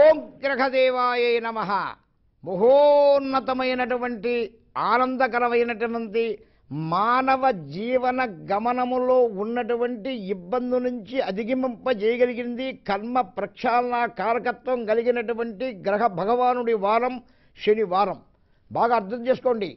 ఓం గ్రహదేవాయ నమ. మహోన్నతమైనటువంటి ఆనందకరమైనటువంటి మానవ జీవన గమనములో ఉన్నటువంటి ఇబ్బంది నుంచి అధిగమింపజేయగలిగింది కర్మ ప్రక్షాళన కారకత్వం కలిగినటువంటి గ్రహ భగవానుడి వారం శనివారం. బాగా అర్థం చేసుకోండి.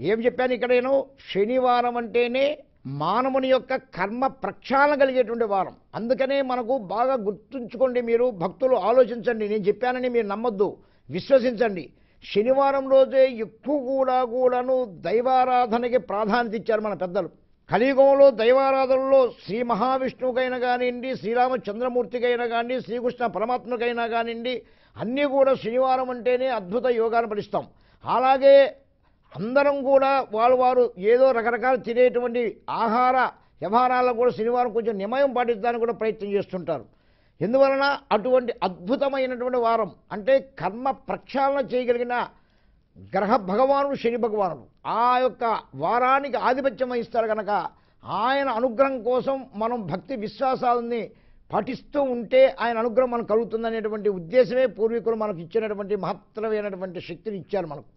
ఏం చెప్పాను ఇక్కడ నేను? శనివారం అంటేనే మానవుని యొక్క కర్మ ప్రక్షాళన కలిగేటువంటి వారం. అందుకనే మనకు బాగా గుర్తుంచుకోండి మీరు భక్తులు ఆలోచించండి. నేను చెప్పానని మీరు నమ్మొద్దు. విశ్వసించండి. శనివారం రోజే ఎక్కువ కూడా కూడాను దైవారాధనకి ప్రాధాన్యత ఇచ్చారు మన పెద్దలు. కలియుగంలో దైవారాధనలో శ్రీ మహావిష్ణువుకైనా కానివ్వండి శ్రీరామచంద్రమూర్తికైనా కానివ్వండి శ్రీకృష్ణ పరమాత్మకైనా కానివ్వండి అన్నీ కూడా శనివారం అంటేనే అద్భుత యోగాన్ని పడిస్తాం అలాగే అందరం కూడా వాళ్ళు వారు ఏదో రకరకాల తినేటువంటి ఆహార వ్యవహారాల్లో కూడా శనివారం కొంచెం నిమయం పాటించడానికి కూడా ప్రయత్నం చేస్తుంటారు. ఎందువలన అటువంటి అద్భుతమైనటువంటి వారం అంటే కర్మ ప్రక్షాళన చేయగలిగిన గ్రహ భగవానుడు శని భగవానుడు. ఆ యొక్క వారానికి ఆధిపత్యం వహిస్తారు కనుక ఆయన అనుగ్రహం కోసం మనం భక్తి విశ్వాసాలని పాటిస్తూ ఉంటే ఆయన అనుగ్రహం మనకు కలుగుతుందనేటువంటి ఉద్దేశమే పూర్వీకులు మనకు ఇచ్చినటువంటి మహత్తరమైనటువంటి శక్తిని ఇచ్చారు మనకు.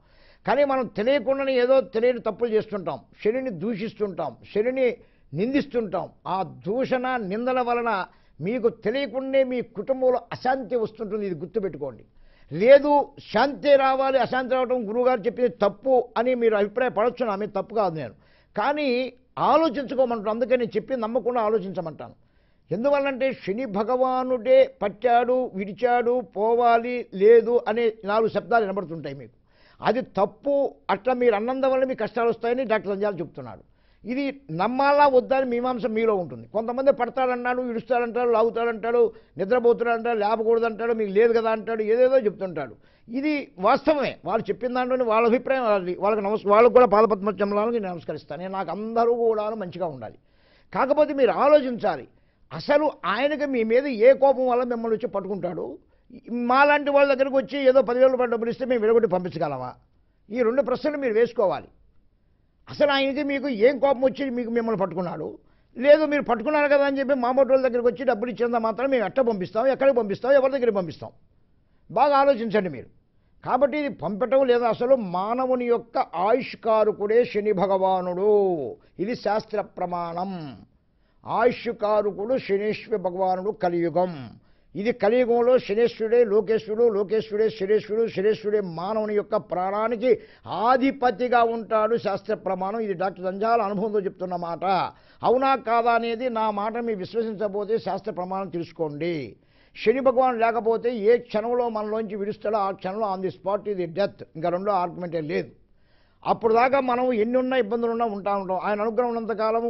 కానీ మనం తెలియకుండానే ఏదో తెలియని తప్పులు చేస్తుంటాం శనిని దూషిస్తుంటాం శనిని నిందిస్తుంటాం. ఆ దూషణ నిందల వలన మీకు తెలియకుండానే మీ కుటుంబంలో అశాంతి వస్తుంటుంది ఇది గుర్తుపెట్టుకోండి. లేదు శాంతి రావాలి అశాంతి రావడం గురువుగారు చెప్పింది తప్పు అని మీరు అభిప్రాయపడచ్చు నా మీద తప్పు కాదు నేను. కానీ ఆలోచించుకోమంటాను అందుకని నేను చెప్పి నమ్మకుండా ఆలోచించమంటాను. ఎందువల్లంటే శని భగవానుడే పట్టాడు విడిచాడు పోవాలి లేదు అనే నాలుగు శబ్దాలు వినబడుతుంటాయి మీకు. అది తప్పు అట్లా మీరు అన్నంద వల్ల మీకు కష్టాలు వస్తాయని డాక్టర్ సంజాలు చెప్తున్నాడు ఇది నమ్మాలా వద్దా అని మీమాంస మీలో ఉంటుంది. కొంతమంది పడతాడన్నాడు ఇడుస్తాడంటాడు లాగుతాడంటాడు నిద్రపోతున్నాడంటాడు లేపకూడదంటాడు మీకు లేదు కదా అంటాడు ఏదేదో చెప్తుంటాడు. ఇది వాస్తవమే. వాళ్ళు చెప్పిన దాంట్లోని వాళ్ళ అభిప్రాయం వాళ్ళది. వాళ్ళకి నమస్ వాళ్ళకు కూడా పాదపద్మచంలానికి నేను నమస్కరిస్తాను. నేను నాకు అందరూ కూడా మంచిగా ఉండాలి. కాకపోతే మీరు ఆలోచించాలి. అసలు ఆయనకి మీ మీద ఏ కోపం వల్ల మిమ్మల్ని వచ్చి పట్టుకుంటాడు? మాలాంటి వాళ్ళ దగ్గరకు వచ్చి ఏదో పదివేల రూపాయలు డబ్బులు ఇస్తే మేము విడగొట్టి పంపించగలమా? ఈ రెండు ప్రశ్నలు మీరు వేసుకోవాలి. అసలు ఆయనకి మీకు ఏం కోపం వచ్చి మీకు మిమ్మల్ని పట్టుకున్నాడు? లేదు మీరు పట్టుకున్నారు కదా అని చెప్పి మామూలు వాళ్ళ దగ్గరికి వచ్చి డబ్బులు ఇచ్చేంత మాత్రం మేము ఎట్ట పంపిస్తాం? ఎక్కడికి పంపిస్తాం? ఎవరి దగ్గరికి పంపిస్తాం? బాగా ఆలోచించండి మీరు. కాబట్టి ఇది పంపటం లేదా. అసలు మానవుని యొక్క ఆయుష్కారుకుడే శని భగవానుడు. ఇది శాస్త్ర ప్రమాణం. ఆయుష్కారుకుడు శనీశ్వ భగవానుడు కలియుగం. ఇది కలియుగంలో శనేశ్వరుడే లోకేశ్వరుడు లోకేశ్వరుడే శనేశ్వరుడు శనేశ్వరుడే మానవుని యొక్క ప్రాణానికి ఆధిపతిగా ఉంటాడు శాస్త్ర ప్రమాణం. ఇది డాక్టర్ సంజాల అనుభవంతో చెప్తున్న మాట. అవునా కాదా అనేది నా మాట మీరు విశ్వసించకపోతే శాస్త్ర ప్రమాణం తెలుసుకోండి. శని భగవాన్ లేకపోతే ఏ క్షణంలో మనలోంచి విడుస్తాడో ఆ క్షణంలో ఆన్ ది స్పాట్ ఇది డెత్ ఇంకా రెండో ఆర్గ్యుమెంటే లేదు. అప్పుడు దాకా మనం ఎన్ని ఉన్నా ఇబ్బందులు ఉన్నా ఉంటా ఉంటాం. ఆయన అనుగ్రహం ఉన్నంతకాలము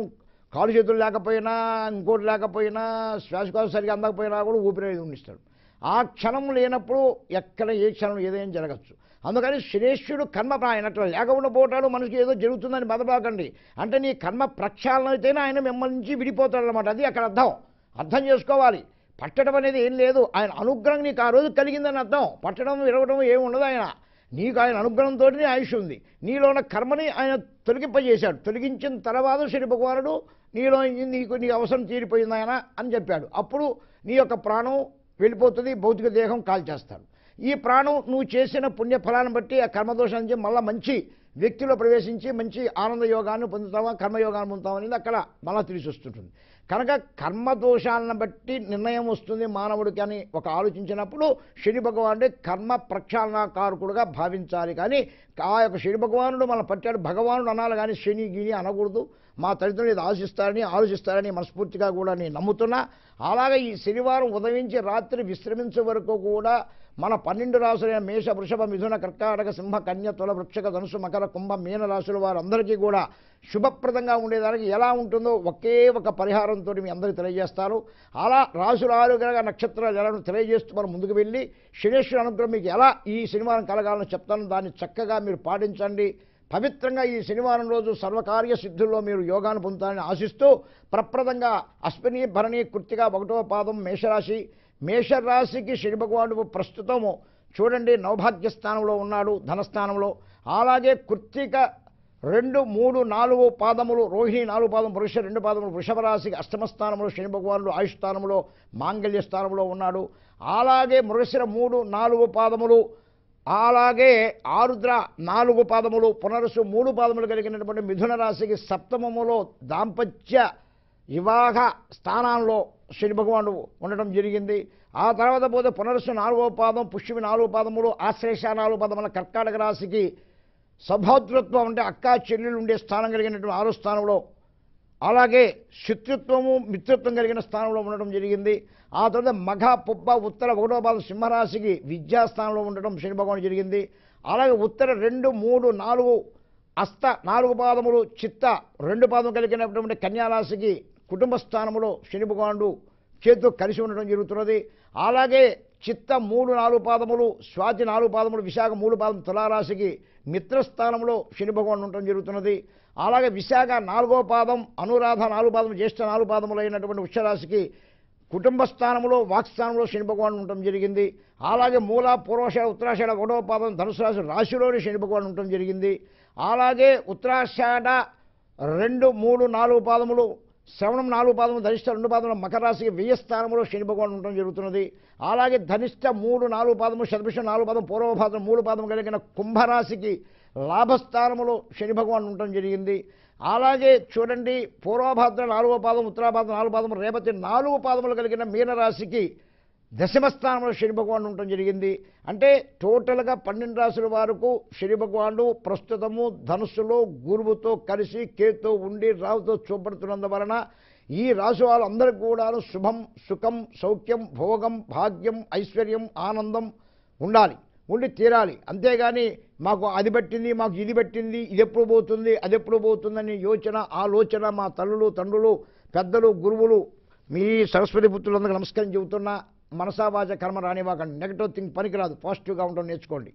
కాలు చేతులు లేకపోయినా ఇంకోటి లేకపోయినా శ్వాసకోశం సరిగా అందకపోయినా కూడా ఊపిరి ఉండిస్తాడు. ఆ క్షణం లేనప్పుడు ఎక్కడ ఏ క్షణం ఏదైనా జరగచ్చు. అందుకని శ్రేష్ఠుడు కర్మ ఆయనట్లు లేకుండా పోతాడు మనకి ఏదో జరుగుతుందని బాధపడకండి. అంటే నీ కర్మ ప్రక్షాళన అయితేనే ఆయన మిమ్మల్ని నుంచి విడిపోతాడు అనమాట అది అక్కడ అర్థం. అర్థం చేసుకోవాలి. పట్టడం అనేది ఏం లేదు. ఆయన అనుగ్రహం నీకు ఆ రోజు కలిగిందని అర్థం. పట్టడం విరవడం ఏమి ఉండదు ఆయన. నీకు ఆయన అనుగ్రహంతోనే ఆయుష్ ఉంది. నీలో ఉన్న కర్మని ఆయన తొలగింపజేశాడు. తొలగించిన తర్వాత శ్రీ భగవానుడు నీలో నీకు నీ అవసరం తీరిపోయింది ఆయన అని చెప్పాడు. అప్పుడు నీ యొక్క ప్రాణం వెళ్ళిపోతుంది భౌతిక దేహం కాల్చేస్తాడు. ఈ ప్రాణం నువ్వు చేసిన పుణ్యఫలాన్ని బట్టి ఆ కర్మదోషం నుంచి మళ్ళీ మంచి వ్యక్తిలో ప్రవేశించి మంచి ఆనంద యోగాన్ని పొందుతావా కర్మయోగాన్ని పొందుతావా అనేది అక్కడ మళ్ళా తెలిసి వస్తుంటుంది. కనుక కర్మదోషాలను బట్టి నిర్ణయం వస్తుంది మానవుడికి అని ఒక ఆలోచించినప్పుడు శని భగవానుడే కర్మ ప్రక్షాళనాకారకుడుగా భావించాలి. కానీ ఆ యొక్క శని భగవానుడు మన పట్టాడు భగవానుడు అనాలి. కానీ శని గిని అనకూడదు. మా తల్లిదండ్రులు ఇది ఆశిస్తారని ఆలోచిస్తారని మనస్ఫూర్తిగా కూడా నేను నమ్ముతున్నా. అలాగే ఈ శనివారం ఉదయించి రాత్రి విశ్రమించే వరకు కూడా మన పన్నెండు రాసులైన మేష వృషభ మిథున కర్కాటక సింహ కన్య తుల వృక్షక ధనుసు మకర కుంభ మీన రాశుల వారందరికీ కూడా శుభప్రదంగా ఉండేదానికి ఎలా ఉంటుందో ఒకే ఒక పరిహారంతో మీ అందరికీ తెలియజేస్తారు అలా రాసుల ఆరోగ్యంగా నక్షత్రాలు ఎలా తెలియజేస్తూ మనం ముందుకు వెళ్ళి శనేశ్వరి అనుగ్రహం మీకు ఎలా ఈ శనివారం కలగాలని చెప్తాను. దాన్ని చక్కగా మీరు పాటించండి. పవిత్రంగా ఈ శనివారం రోజు సర్వకార్య సిద్ధుల్లో మీరు యోగాను పొందుతారని ఆశిస్తూ ప్రప్రదంగా అశ్విని భరణి కృత్తిగా ఒకటో పాదం మేషరాశి మేషరాశికి శని భగవానుడు ప్రస్తుతము. చూడండి నవభాగ్య స్థానంలో ఉన్నాడు ధనస్థానంలో. అలాగే కృత్తిక రెండు మూడు నాలుగు పాదములు రోహిణి నాలుగు పాదం పురుష రెండు పాదములు వృషభ రాశికి అష్టమ స్థానంలో శని భగవానుడు ఆయుష్ స్థానంలో మాంగళ్య స్థానంలో ఉన్నాడు. అలాగే మృగశిర మూడు నాలుగు పాదములు అలాగే ఆరుద్ర నాలుగు పాదములు పునరుసు మూడు పాదములు కలిగినటువంటి మిథున రాశికి సప్తమములో దాంపత్య వివాహ స్థానంలో శని భగవానుడు ఉండడం జరిగింది. ఆ తర్వాత పోతే పునరుసు నాలుగో పాదం పుష్యమి నాలుగో పాదములు ఆశ్లేష నాలుగు పాదముల కర్కాటక రాశికి సభాతృత్వం అంటే అక్కా చెల్లెలు ఉండే స్థానం కలిగినటువంటి ఆరో స్థానంలో అలాగే శత్రుత్వము మిత్రత్వం కలిగిన స్థానంలో ఉండడం జరిగింది. ఆ తర్వాత మఘ పుబ్బ ఉత్తర ఒకటో పాదం సింహరాశికి విద్యాస్థానంలో ఉండడం శని భగవాన్ జరిగింది. అలాగే ఉత్తర రెండు మూడు నాలుగు అస్త నాలుగు పాదములు చిత్త రెండు పాదం కలిగినటువంటి కన్యారాశికి కుటుంబ స్థానములో శని భగవానుడు చేతితో కలిసి ఉండడం జరుగుతున్నది. అలాగే చిత్త మూడు నాలుగు పాదములు స్వాతి నాలుగు పాదములు విశాఖ మూడు పాదం తులారాశికి మిత్రస్థానంలో శని భగవాన్ ఉండటం జరుగుతున్నది. అలాగే విశాఖ నాలుగో పాదం అనురాధ నాలుగు పాదం జ్యేష్ఠ నాలుగు పాదములు అయినటువంటి వృక్షరాశికి కుటుంబ స్థానంలో వాక్స్థానంలో శని భగవాన్ ఉండటం జరిగింది. అలాగే మూల పూర్వాషాఢ ఉత్తరాషాఢ ఒకటో పాదం ధనుసు రాశి రాశిలోని శని భగవాన్ ఉండటం జరిగింది. అలాగే ఉత్తరాషాఢ రెండు మూడు నాలుగు పాదములు శ్రవణం నాలుగు పాదములు ధనిష్ట రెండు పాదములు మకర రాశికి వెయ్యి స్థానంలో శని భగవాన్ ఉండటం జరుగుతున్నది. అలాగే ధనిష్ట మూడు నాలుగు పాదము శతభిషం నాలుగు పాదం పూర్వపాదం మూడు పాదం కలిగిన కుంభరాశికి లాభస్థానములో శని భగవాన్ ఉండటం జరిగింది. అలాగే చూడండి పూర్వభాద్ర నాలుగో పాదం ఉత్తరాభాద్ర నాలుగు పాదం రేపతి నాలుగు పాదములు కలిగిన మీనరాశికి దశమ స్థానంలో శని భగవాన్ ఉండటం జరిగింది. అంటే టోటల్గా పన్నెండు రాశుల వరకు శని భగవానుడు ప్రస్తుతము ధనుస్సులో గురువుతో కలిసి కేతో ఉండి రావుతో చూపడుతున్నందువలన ఈ రాశి వాళ్ళందరికీ కూడాను శుభం సుఖం సౌఖ్యం భోగం భాగ్యం ఐశ్వర్యం ఆనందం ఉండాలి. ఉండి తీరాలి. అంతేగాని మాకు అది పట్టింది మాకు ఇది పట్టింది ఇది ఎప్పుడు పోతుంది అది ఎప్పుడు పోతుందని యోచన ఆలోచన మా తల్లులు తండ్రులు పెద్దలు గురువులు మీ సరస్వతి పుత్రులందరికీ నమస్కారం చెబుతున్నా మనసావాచ కర్మ రానివ్వకండి. నెగటివ్ థింగ్ పనికిరాదు. పాజిటివ్గా ఉండడం నేర్చుకోండి.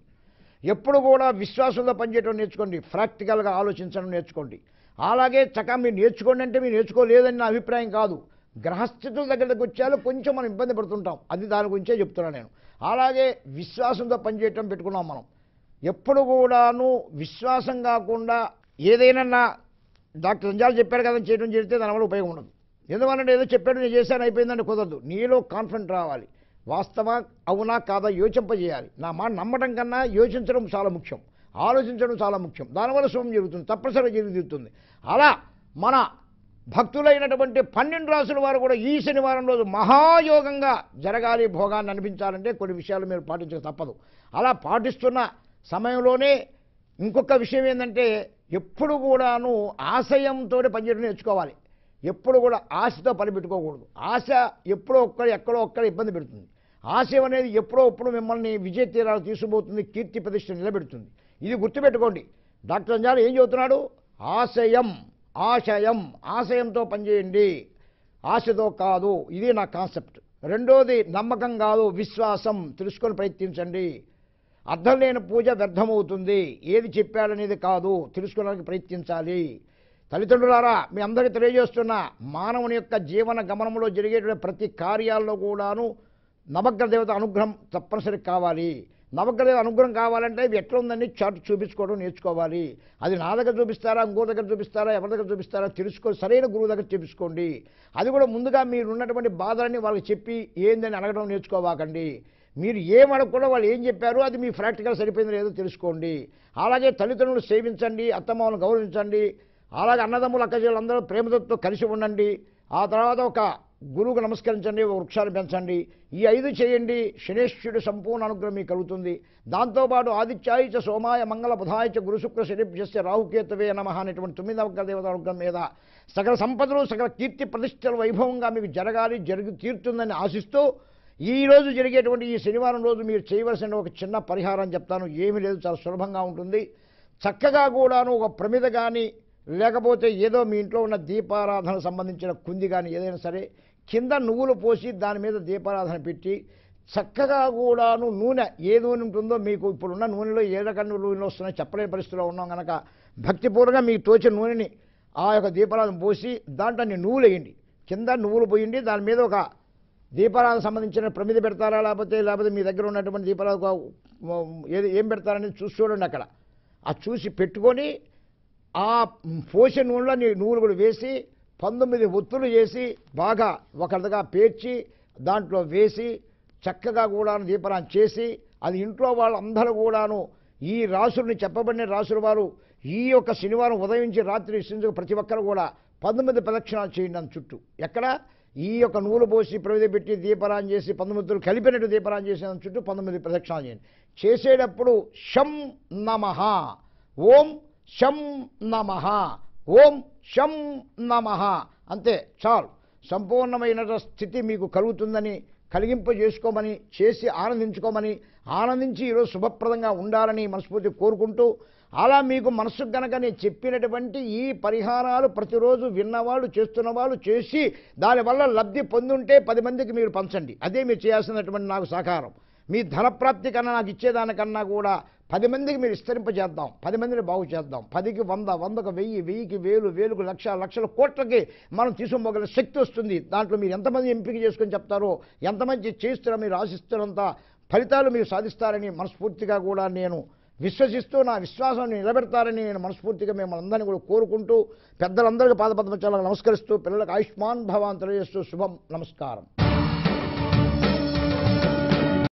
ఎప్పుడు కూడా విశ్వాసంతో పనిచేయడం నేర్చుకోండి. ప్రాక్టికల్గా ఆలోచించడం నేర్చుకోండి. అలాగే చక్కగా మీరు నేర్చుకోండి అంటే మీరు నేర్చుకోలేదని నా అభిప్రాయం కాదు. గ్రహస్థితుల దగ్గరకు వచ్చాలో కొంచెం మనం ఇబ్బంది పడుతుంటాం. అది దాని గురించే చెప్తున్నాను నేను. అలాగే విశ్వాసంతో పనిచేయటం పెట్టుకున్నాం మనం. ఎప్పుడు కూడాను విశ్వాసం కాకుండా ఏదైనా డాక్టర్ సంజాలు చెప్పాడు కదా చేయడం చేస్తే దానివల్ల ఉపయోగం ఉండదు. ఎందువల్లంటే ఏదో చెప్పాడు నేను చేశాను అయిపోయిందని కుదరదు. నీలో కాన్ఫిడెంట్ రావాలి. వాస్తవ అవునా కాదా యోచింపజేయాలి. నా మాట నమ్మడం కన్నా యోచించడం చాలా ముఖ్యం. ఆలోచించడం చాలా ముఖ్యం. దానివల్ల శుభం జరుగుతుంది తప్పనిసరిగా జరుగుతుంది. అలా మన భక్తులైనటువంటి పన్నెండు రాసుల వారు కూడా ఈ శనివారం రోజు మహాయోగంగా జరగాలి భోగాన్ని అనిపించాలంటే కొన్ని విషయాలు మీరు పాటించక తప్పదు. అలా పాటిస్తున్న సమయంలోనే ఇంకొక విషయం ఏంటంటే ఎప్పుడు కూడాను ఆశయంతో పనిచేయడం నేర్చుకోవాలి. ఎప్పుడు కూడా ఆశతో పని పెట్టుకోకూడదు ఆశ ఎప్పుడో ఒక్కడ ఎక్కడో ఒక్కడ ఇబ్బంది పెడుతుంది. ఆశయం అనేది ఎప్పుడో ఎప్పుడు మిమ్మల్ని విజయ తీరాలు తీసుకుపోతుంది కీర్తి ప్రతిష్ట నిలబెడుతుంది. ఇది గుర్తుపెట్టుకోండి. డాక్టర్ అంజాలు ఏం చెబుతున్నాడు? ఆశయం. ఆశయం ఆశయంతో పనిచేయండి. ఆశతో కాదు ఇది నా కాన్సెప్ట్. రెండోది నమ్మకం కాదు విశ్వాసం. తెలుసుకొని ప్రయత్నించండి. అర్థం లేని పూజ వ్యర్థమవుతుంది. ఏది చెప్పాడనేది కాదు తెలుసుకోవడానికి ప్రయత్నించాలి. తల్లిదండ్రులారా మీ అందరికీ తెలియజేస్తున్న మానవుని యొక్క జీవన గమనంలో జరిగేటువంటి ప్రతి కార్యాల్లో కూడాను నవగ్రహ దేవత అనుగ్రహం తప్పనిసరి కావాలి. నవగ్రహ అనుగ్రహం కావాలంటే ఇది ఎట్లా ఉందని చాటు చూపించుకోవడం నేర్చుకోవాలి. అది నా దగ్గర చూపిస్తారా? ఇంకో దగ్గర చూపిస్తారా? ఎవరి దగ్గర చూపిస్తారా? తెలుసుకో సరైన గురువు దగ్గర చూపించుకోండి. అది కూడా ముందుగా మీరు ఉన్నటువంటి బాధలని వాళ్ళకి చెప్పి ఏందని అడగడం నేర్చుకోవాకండి. మీరు ఏం అడగకుండా వాళ్ళు ఏం చెప్పారో? అది మీ ప్రాక్టికల్ సరిపోయిందో లేదో తెలుసుకోండి. అలాగే తల్లిదండ్రులు సేవించండి అత్తమామలను గౌరవించండి. అలాగే అన్నదమ్ములు అక్కజీలందరూ ప్రేమతో కలిసి ఉండండి. ఆ తర్వాత ఒక గురువుకు నమస్కరించండి ఒక వృక్షాలు పెంచండి. ఈ ఐదు చేయండి శనేశ్వరుడు సంపూర్ణ అనుగ్రహం మీకు కలుగుతుంది. దాంతోపాటు ఆదిత్యాయ సోమాయ మంగళ బుధాయ గురుశుక్ర శనిభ్యస్య రాహుకేతవే నమ అనేటువంటి తొమ్మిదవ దేవత అనుగ్రహం మీద సకల సంపదలు సకల కీర్తి ప్రతిష్టలు వైభవంగా మీకు జరగాలి జరిగి తీరుతుందని ఆశిస్తూ ఈరోజు జరిగేటువంటి ఈ శనివారం రోజు మీరు చేయవలసిన ఒక చిన్న పరిహారం చెప్తాను. ఏమీ లేదు చాలా సులభంగా ఉంటుంది. చక్కగా కూడాను ఒక ప్రమిద కానీ లేకపోతే ఏదో మీ ఇంట్లో ఉన్న దీపారాధన సంబంధించిన కుంది కానీ ఏదైనా సరే కింద నువ్వులు పోసి దాని మీద దీపారాధన పెట్టి చక్కగా కూడాను నూనె ఏ నూనె ఉంటుందో మీకు ఇప్పుడున్న నూనెలో ఏ రకం నూనెలు వస్తున్నాయో చెప్పలేని పరిస్థితిలో ఉన్నాం కనుక భక్తిపూర్వకంగా మీకు తోచిన నూనెని ఆ యొక్క దీపారాధన పోసి దాంట్లో అన్ని నువ్వులు వేయండి. కింద నువ్వులు పోయండి దాని మీద ఒక దీపారాధన సంబంధించిన ప్రమిద పెడతారా లేకపోతే లేకపోతే మీ దగ్గర ఉన్నటువంటి దీపారాధన ఏది ఏం పెడతారనేది చూసి చూడండి అక్కడ. అది చూసి పెట్టుకొని ఆ పోసే నూనెలో నీ నువ్వులు కూడా వేసి పంతొమ్మిది ఒత్తులు చేసి బాగా ఒకరిగా పేర్చి దాంట్లో వేసి చక్కగా కూడాను దీపరాన్ని చేసి అది ఇంట్లో వాళ్ళందరూ కూడాను ఈ రాసుల్ని చెప్పబడిన రాసుల వారు ఈ యొక్క శనివారం ఉదయించి రాత్రి సింధు ప్రతి ఒక్కరు కూడా పంతొమ్మిది ప్రదక్షిణాలు చేయండి అని చుట్టూ. ఎక్కడ? ఈ యొక్క నూలు పోసి ప్రవేశపెట్టి దీపరాన్ని చేసి పంతొమ్మిదిలు కలిపినట్టు దీపరాన్ని చేసిన చుట్టూ పంతొమ్మిది ప్రదక్షిణాలు చేయండి. చేసేటప్పుడు షం నమః. ఓం షం నమః. ఓం షం నమ. అంతే చాలు. సంపూర్ణమైన స్థితి మీకు కలుగుతుందని కలిగింప చేసుకోమని చేసి ఆనందించుకోమని ఆనందించి ఈరోజు శుభప్రదంగా ఉండాలని మనస్ఫూర్తి కోరుకుంటూ అలా మీకు మనస్సు గనక నేను చెప్పినటువంటి ఈ పరిహారాలు ప్రతిరోజు విన్నవాళ్ళు చేస్తున్నవాళ్ళు చేసి దానివల్ల లబ్ధి పొందుంటే పది మందికి మీరు పంచండి. అదే మీరు చేయాల్సినటువంటి నాకు సహకారం. మీ ధనప్రాప్తి కన్నా నాకు ఇచ్చేదానికన్నా కూడా పది మందికి మీరు విస్తరింపజేద్దాం. పది మందిని బాగు చేద్దాం. పదికి వంద వందకు వెయ్యి వెయ్యికి వేలు వేలుకు లక్ష లక్షల కోట్లకి మనం తీసుకోగల శక్తి వస్తుంది. దాంట్లో మీరు ఎంతమంది ఎంపిక చేసుకొని చెప్తారో ఎంతమంది చేస్తారో మీరు ఆశిస్తున్నంత ఫలితాలు మీరు సాధిస్తారని మనస్ఫూర్తిగా కూడా నేను విశ్వసిస్తూ నా విశ్వాసాన్ని నిలబెడతారని నేను మనస్ఫూర్తిగా మిమ్మల్ని అందరినీ కూడా కోరుకుంటూ పెద్దలందరికీ పాదపద్మచాలకు నమస్కరిస్తూ పిల్లలకు ఆయుష్మాన్ భవాన్ తెలియజేస్తూ శుభం నమస్కారం.